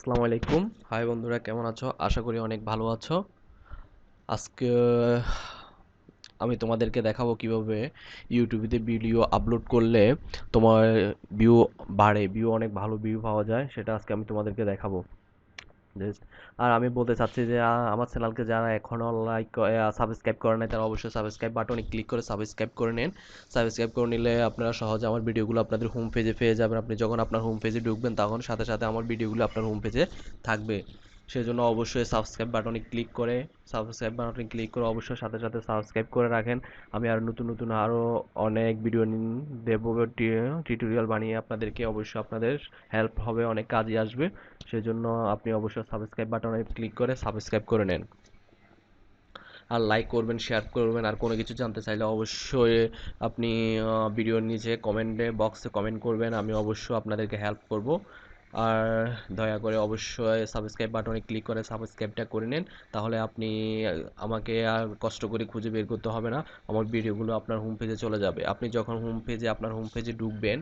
আসসালামু আলাইকুম। হাই বন্ধুরা, কেমন আছো? আশা করি অনেক ভালো আছো। আজকে, আমি তোমাদেরকে দেখাবো কীভাবে ইউটিউবেতে ভিডিও আপলোড করলে তোমার ভিউ বাড়ে। ভিউ অনেক ভালো ভিউ পাওয়া যায়, সেটা আজকে আমি তোমাদেরকে দেখাবো। আর আমি বলতে চাচ্ছি যে আমার চ্যানেলকে যারা এখনও লাইক সাবস্ক্রাইব করে নেয় তারা অবশ্যই সাবস্ক্রাইব বাটনে ক্লিক করে সাবস্ক্রাইব করে নিন। সাবস্ক্রাইব করে নিলে আপনারা সহজে আমার ভিডিওগুলো আপনাদের হোম পেজে পেয়ে যাবেন। আপনি যখন আপনার হোম পেজে ঢুকবেন, তখন সাথে সাথে আমার ভিডিওগুলো আপনার হোম পেজে থাকবে। সেজন্য অবশ্যই সাবস্ক্রাইব বাটনে ক্লিক করে সাবস্ক্রাইব বাটনে ক্লিক করে অবশ্যই সাথে সাথে সাবস্ক্রাইব করে রাখেন। আমি আর নতুন নতুন আরও অনেক ভিডিও দেবো টিউটোরিয়াল বানিয়ে আপনাদেরকে অবশ্যই আপনাদের হেল্প হবে, অনেক কাজে আসবে। সেজন্য আপনি অবশ্যই সাবস্ক্রাইব বাটনে ক্লিক করে সাবস্ক্রাইব করে নেন। আর লাইক করবেন শেয়ার করবেন, আর কোনো কিছু জানতে চাইলে অবশ্যই আপনি ভিডিওর নিচে কমেন্টে বক্সে কমেন্ট করবেন, আমি অবশ্যই আপনাদেরকে হেল্প করব। আর দয়া করে অবশ্যই সাবস্ক্রাইব বাটনে ক্লিক করে সাবস্ক্রাইবটা করে নিন। তাহলে আপনি, আমাকে আর কষ্ট করে খুঁজে বের করতে হবে না। আমার ভিডিওগুলো আপনার হোম পেজে চলে যাবে। আপনি যখন হোম পেজে আপনার হোম পেজে ঢুকবেন,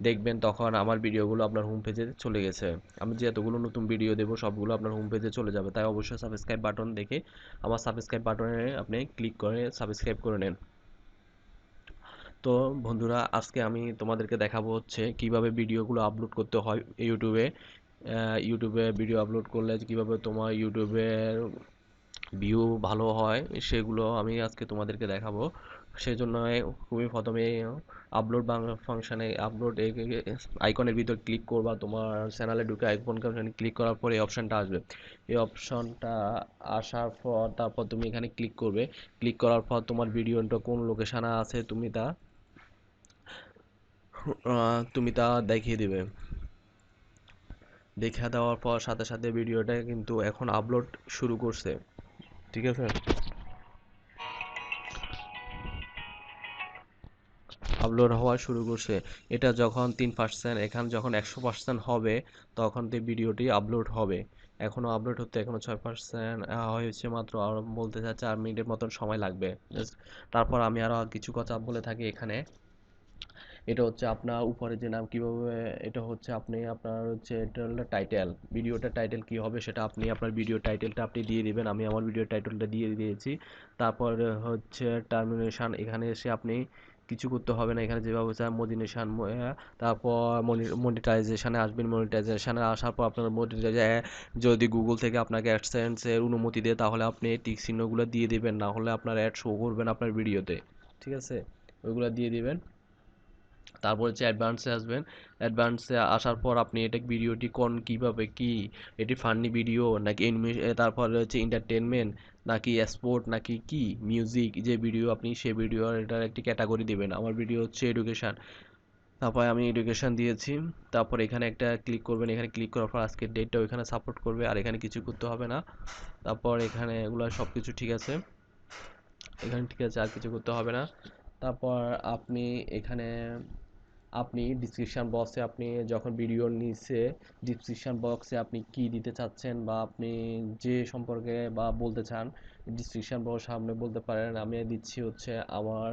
দেখবেন তখন আমার ভিডিওগুলো আপনার হোম পেজে চলে গেছে। আমি যে এতগুলো নতুন ভিডিও দেবো, সবগুলো আপনার হোম পেজে চলে যাবে। তাই অবশ্যই সাবস্ক্রাইব বাটন দেখে, আমার সাবস্ক্রাইব বাটনে আপনি ক্লিক করে সাবস্ক্রাইব করে নেন। তো বন্ধুরা, আজকে আমি তোমাদেরকে দেখাবো হচ্ছে কীভাবে ভিডিওগুলো আপলোড করতে হয় ইউটিউবে ইউটিউবে ভিডিও আপলোড করলে কীভাবে তোমার ইউটিউবের ভিউ ভালো হয়, সেগুলো আমি আজকে তোমাদেরকে দেখাবো। সেজন্য খুবই প্রথমে আপলোড ফাংশানে আপলোড আইকনের ভিতর ক্লিক করবা। তোমার চ্যানেলে ঢুকে আইকন ফাংশানে ক্লিক করার পর এই অপশানটা আসবে। এই অপশানটা আসার পর, তারপর তুমি এখানে ক্লিক করবে। ক্লিক করার পর তোমার ভিডিওটা কোন লোকেশানে আছে, তুমি তা তুমি তা দেখিয়ে দিবে। দেখে দেওয়ার পর সাথে সাথে ভিডিওটা কিন্তু এখন আপলোড শুরু করছে। ঠিক আছে? আপলোড হওয়া শুরু করছে। এটা যখন তিন পার্সেন্ট এখানে যখন একশো পার্সেন্ট হবে, তখন তো ভিডিওটি আপলোড হবে। এখনও আপলোড হতে এখনও ছয় পার্সেন্ট হয়েছে মাত্র আর বলতে চাই চার মিনিটের মতন সময় লাগবে। তারপর আমি আরও কিছু কথা বলে থাকি এখানে। এটা হচ্ছে আপনার উপরে যে নাম কীভাবে, এটা হচ্ছে আপনি আপনার হচ্ছে এটা হলো টাইটেল ভিডিওটা টাইটেল কি হবে সেটা আপনি আপনার ভিডিও টাইটেলটা আপনি দিয়ে দিবেন। আমি আমার ভিডিও টাইটেলটা দিয়ে দিয়েছি। তারপর হচ্ছে টার্মিনেশন এখানে এসে আপনি কিছু করতে হবে না। এখানে যেভাবে চায় মডিনেশন তারপর মনিটাইজেশনে আসবেন। মনিটাইজেশনে আসার পর আপনার মনিটাইজে যদি গুগল থেকে আপনাকে অ্যাডসেন্সের অনুমতি দেয়, তাহলে আপনি টিক চিহ্নগুলো দিয়ে দিবেন। না হলে আপনার অ্যাড শো করবেন আপনার ভিডিওতে ঠিক আছে? ওইগুলো দিয়ে দিবেন। তারপর হচ্ছে অ্যাডভান্সে আসবেন। অ্যাডভান্সে আসার পর আপনি এটা ভিডিওটি কোন, কীভাবে, কি? এটি ফানি ভিডিও নাকি তারপরে হচ্ছে এন্টারটেনমেন্ট নাকি স্পোর্ট নাকি কি? মিউজিক যে ভিডিও আপনি সেই ভিডিও এটার একটি ক্যাটাগরি দেবেন। আমার ভিডিও হচ্ছে এডুকেশান তারপরে আমি এডুকেশান দিয়েছি। তারপর এখানে একটা ক্লিক করবেন। এখানে ক্লিক করার পর আজকের ডেটটা ওইখানে সাপোর্ট করবে। আর এখানে কিছু করতে হবে না। তারপর এখানে এগুলো সব কিছু ঠিক আছে। এখানে ঠিক আছে, আর কিছু করতে হবে না। তারপর আপনি এখানে, আপনি ডিসক্রিপশান বক্সে আপনি যখন ভিডিওর নিচে ডিসক্রিপশান বক্সে আপনি কি দিতে চাচ্ছেন বা আপনি যে সম্পর্কে বা বলতে চান ডিসক্রিপশান বক্স সামনে বলতে পারেন। আমি দিচ্ছি হচ্ছে আমার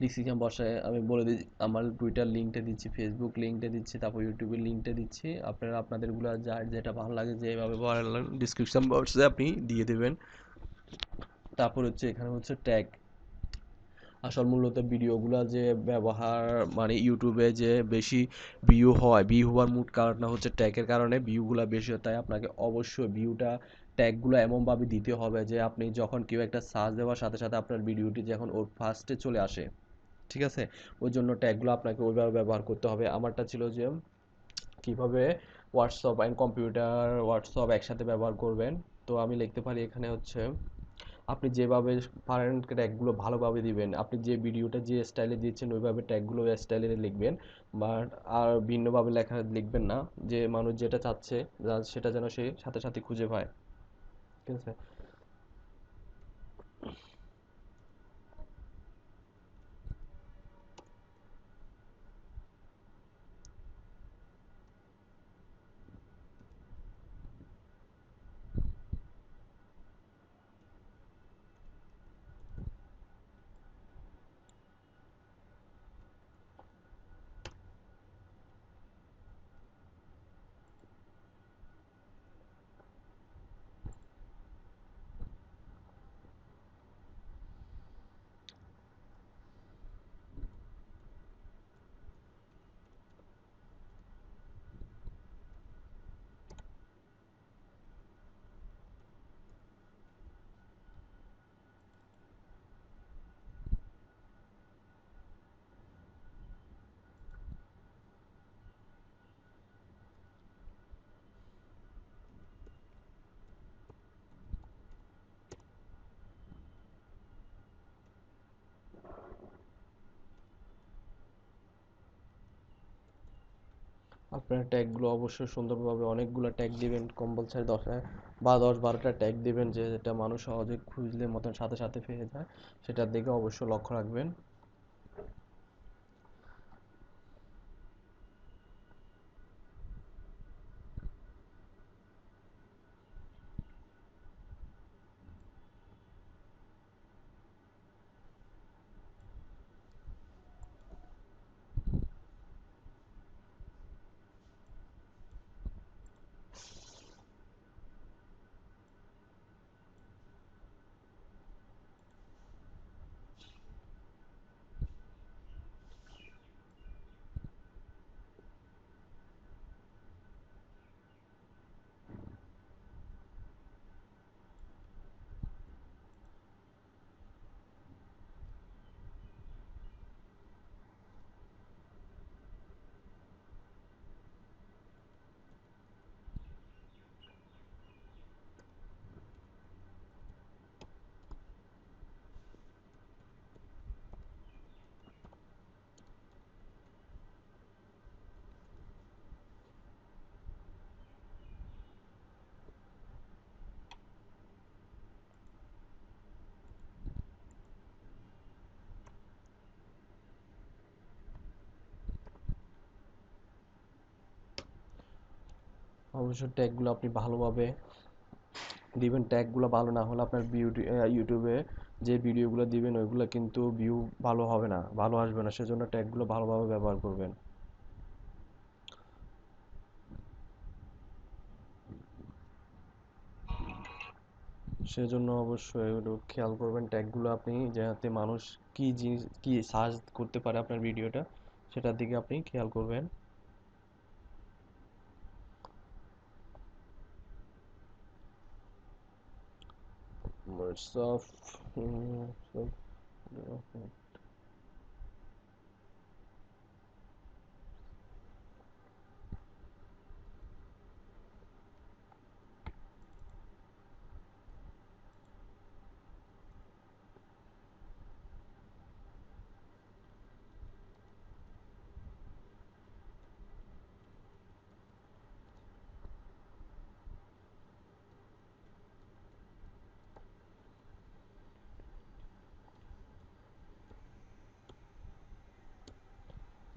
ডিসক্রিপশান বক্সে আমি বলে দিচ্ছি আমার টুইটার লিঙ্কটা দিচ্ছি ফেসবুক লিঙ্কটা দিচ্ছি, তারপর ইউটিউবের লিঙ্কটা দিচ্ছি। আপনারা, আপনাদেরগুলো যার যেটা ভালো লাগে যেভাবে ডিসক্রিপশান বক্সে আপনি দিয়ে দেবেন। তারপর হচ্ছে এখানে হচ্ছে ট্যাগ আসল মূলত ভিডিওগুলো যে ব্যবহার মানে ইউটিউবে যে বেশি ভিউ হয় ভিউ হওয়ার মূল কারণটা হচ্ছে ট্যাগের কারণে ভিউগুলো বেশি হয়, তাই আপনাকে অবশ্যই ভিউটা ট্যাগগুলো এমনভাবে দিতে হবে যে আপনি যখন কেউ একটা সার্চ দেওয়ার সাথে সাথে আপনার ভিডিওটি যখন ওর ফার্স্টে চলে আসে, ঠিক আছে? ওই জন্য ট্যাগগুলো আপনাকে ওইভাবে ব্যবহার করতে হবে। আমারটা ছিল যে কীভাবে হোয়াটসঅ্যাপ অ্যান্ড কম্পিউটার হোয়াটসঅ্যাপ একসাথে ব্যবহার করবেন। তো আমি লিখতে পারি এখানে হচ্ছে আপনি যেভাবে পারেন ট্যাগগুলো ভালোভাবে দিবেন। আপনি যে ভিডিওটা যে স্টাইলে দিয়েছেন ওইভাবে ট্যাগগুলো স্টাইলে লিখবেন। বাট আর ভিন্নভাবে লেখা লিখবেন না। যে মানুষ যেটা চাচ্ছে সেটা যেন সে সাথে সাথে খুঁজে পায়। ঠিক আছে? আপনার ট্যাগগুলো অবশ্যই সুন্দরভাবে অনেকগুলো ট্যাগ দিবেন কম্পালসারি দশ বা দশ বারোটা ট্যাগ দিবেন যে যেটা মানুষ সহজে খুঁজলে মতন সাথে সাথে পেয়ে যায়, সেটার দিকে অবশ্যই লক্ষ্য রাখবেন। অবশ্যই ট্যাগগুলো আপনি ভালোভাবে দিবেন। ট্যাগগুলো ভালো না হলে আপনার ইউটিউবে যে ভিডিওগুলো দিবেন, ওইগুলো কিন্তু ভিউ ভালো হবে না, ভালো আসবে না। সেজন্য ট্যাগগুলো ভালোভাবে ব্যবহার করবেন। সেজন্য অবশ্যই খেয়াল করবেন ট্যাগগুলো আপনি, যাতে মানুষ কি জিনিস, কি সার্চ করতে পারে আপনার ভিডিওটা সেটার দিকে আপনি খেয়াল করবেন। stuff. Mm.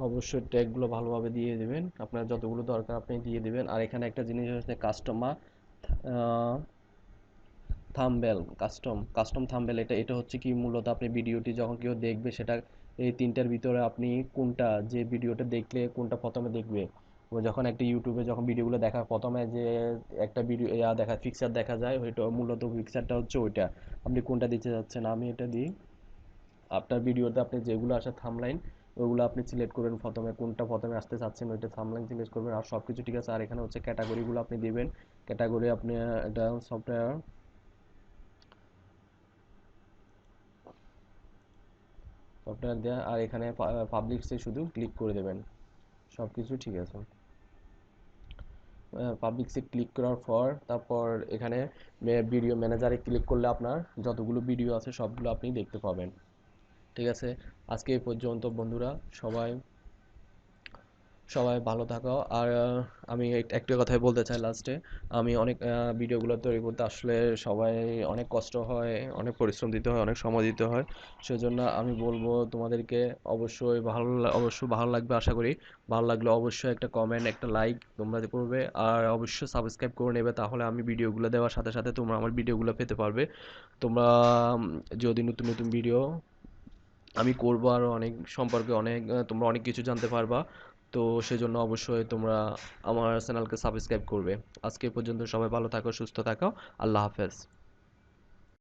অবশ্যই ট্যাগগুলো ভালোভাবে দিয়ে দেবেন। আপনার যতগুলো দরকার আপনি দিয়ে দেবেন। আর এখানে একটা জিনিস হচ্ছে customer thumbnail custom custom thumbnail এটা এটা হচ্ছে কি মূলত আপনি ভিডিওটি যখন কেউ দেখবে সেটা এই তিনটার ভিতরে আপনি কোনটা যে ভিডিওটা দেখলে কোনটা প্রথমে দেখবে। যখন একটা ইউটিউবে যখন ভিডিওগুলো দেখা প্রথমে যে একটা ভিডিও, ইয়া দেখা পিকচার দেখা যায়, ওইটা মূলত পিকচারটা হচ্ছে ওইটা। আপনি কোনটা দিতে যাচ্ছেন? আমি এটা দিই। আপনার ভিডিওতে আপনি যেগুলো আসে থামলাইন ওগুলো আপনি সিলেক্ট করবেন প্রথমে, কোনটা প্রথমে আসতে চাচ্ছেন ওইটা থামলাইন সিলেক্ট করবেন আর সব কিছু ঠিক আছে। আর এখানে হচ্ছে ক্যাটাগরিগুলো আপনি দিবেন। ক্যাটাগরি আপনি এটা সফটওয়্যার সফটওয়্যার দেওয়া আর এখানে পাবলিকসে শুধু ক্লিক করে দেবেন। সব কিছু ঠিক আছে। পাবলিকসে ক্লিক করার পর, তারপর এখানে ভিডিও ম্যানেজারে ক্লিক করলে আপনার যতগুলো ভিডিও আছে সবগুলো আপনি দেখতে পাবেন। ঠিক আছে? আজকে এই পর্যন্ত বন্ধুরা, সবাই সবাই ভালো থাকো। আর আমি একটা কথাই বলতে চাই লাস্টে আমি অনেক ভিডিওগুলো তৈরি করতে আসলে সবাই অনেক কষ্ট হয়, অনেক পরিশ্রম দিতে হয়, অনেক সময় দিতে হয়। সেজন্য আমি বলব তোমাদেরকে অবশ্যই ভালো অবশ্যই ভালো লাগবে আশা করি। ভালো লাগলে অবশ্যই একটা কমেন্ট একটা লাইক তোমরা করবে। আর অবশ্যই সাবস্ক্রাইব করে নেবে, তাহলে আমি ভিডিওগুলো দেওয়ার সাথে সাথে তোমরা আমার ভিডিওগুলো পেতে পারবে। তোমরা যদি নতুন নতুন ভিডিও আমি করব আরও অনেক সম্পর্কে অনেক তোমরা অনেক কিছু জানতে পারবা। তো সেজন্য অবশ্যই তোমরা আমার চ্যানেলকে সাবস্ক্রাইব করবে। আজকে পর্যন্ত সবাই ভালো থাকো, সুস্থ থাকো। আল্লাহ হাফেজ।